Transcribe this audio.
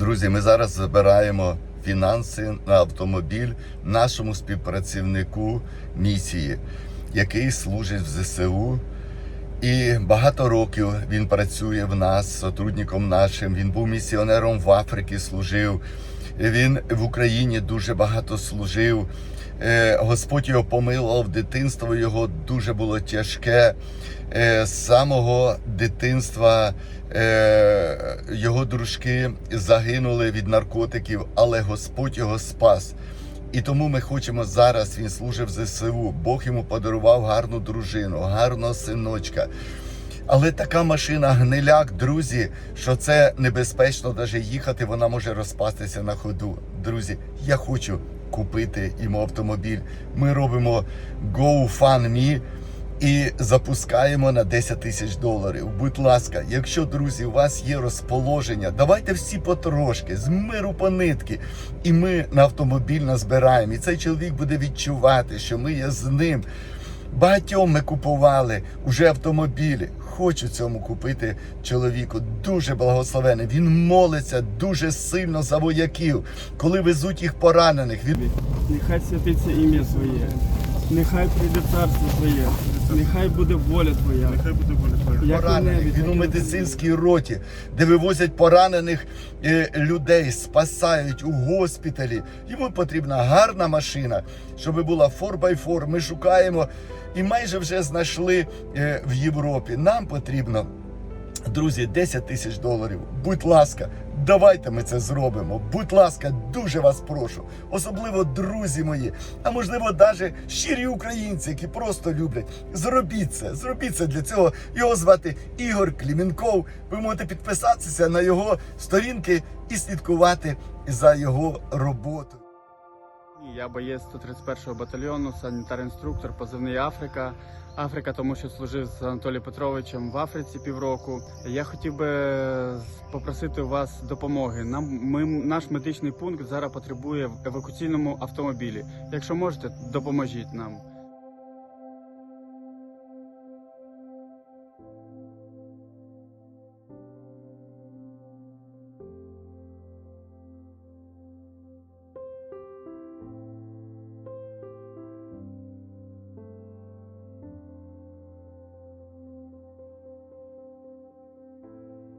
Друзі, ми зараз збираємо фінанси на автомобіль нашому співпрацівнику місії, який служить в ЗСУ. І багато років він працює в нас, сотрудником нашим. Він був місіонером в Африці, служив. Він в Україні дуже багато служив. Е, Господь його помилував, дитинство його дуже було тяжке. Е, З самого дитинства е, його дружки загинули від наркотиків, але Господь його спас. І тому ми хочемо зараз. Він служив ЗСУ. Бог йому подарував гарну дружину, гарного синочка. Але така машина гниляк, друзі, що це небезпечно навіть їхати, вона може розпастися на ходу. Друзі, я хочу купити йому автомобіль. Ми робимо GoFundMe і запускаємо на 10 тисяч доларів. Будь ласка, якщо друзі, у вас є розположення, давайте всі потрошки, з миру по нитки. І ми на автомобіль назбираємо. І цей чоловік буде відчувати, що ми є з ним. Багатьом ми купували уже автомобілі. Хочу цьому купити чоловіку. Дуже благословений. Він молиться дуже сильно за вояків, коли везуть їх поранених. Він Нехай святиться ім'я Своє, нехай прийде царство Твоє, нехай буде воля Твоя. Нехай буде воля Твоя. Як поранених. Він у медицинській роті, де вивозять поранених е, людей, спасають у госпіталі. Йому потрібна гарна машина, щоб була 4x4. Ми шукаємо і майже вже знайшли е, в Європі. Нам потрібно. Друзі, 10 тисяч доларів. Будь ласка, давайте ми це зробимо. Будь ласка, дуже вас прошу. Особливо друзі мої, а можливо, навіть щирі українці, які просто люблять. Зробіть це, зробіть це для цього. Його звати Ігор Клімінков. Ви можете підписатися на його сторінки і слідкувати за його роботу. Я боєць 131-го батальйону, санітар-інструктор, позивний Африка. Африка, тому що служив з Анатолієм Петровичем в Африці півроку. Я хотів би попросити у вас допомоги. Нам ми наш медичний пункт зараз потребує в евакуаційному автомобілі. Якщо можете, допоможіть нам.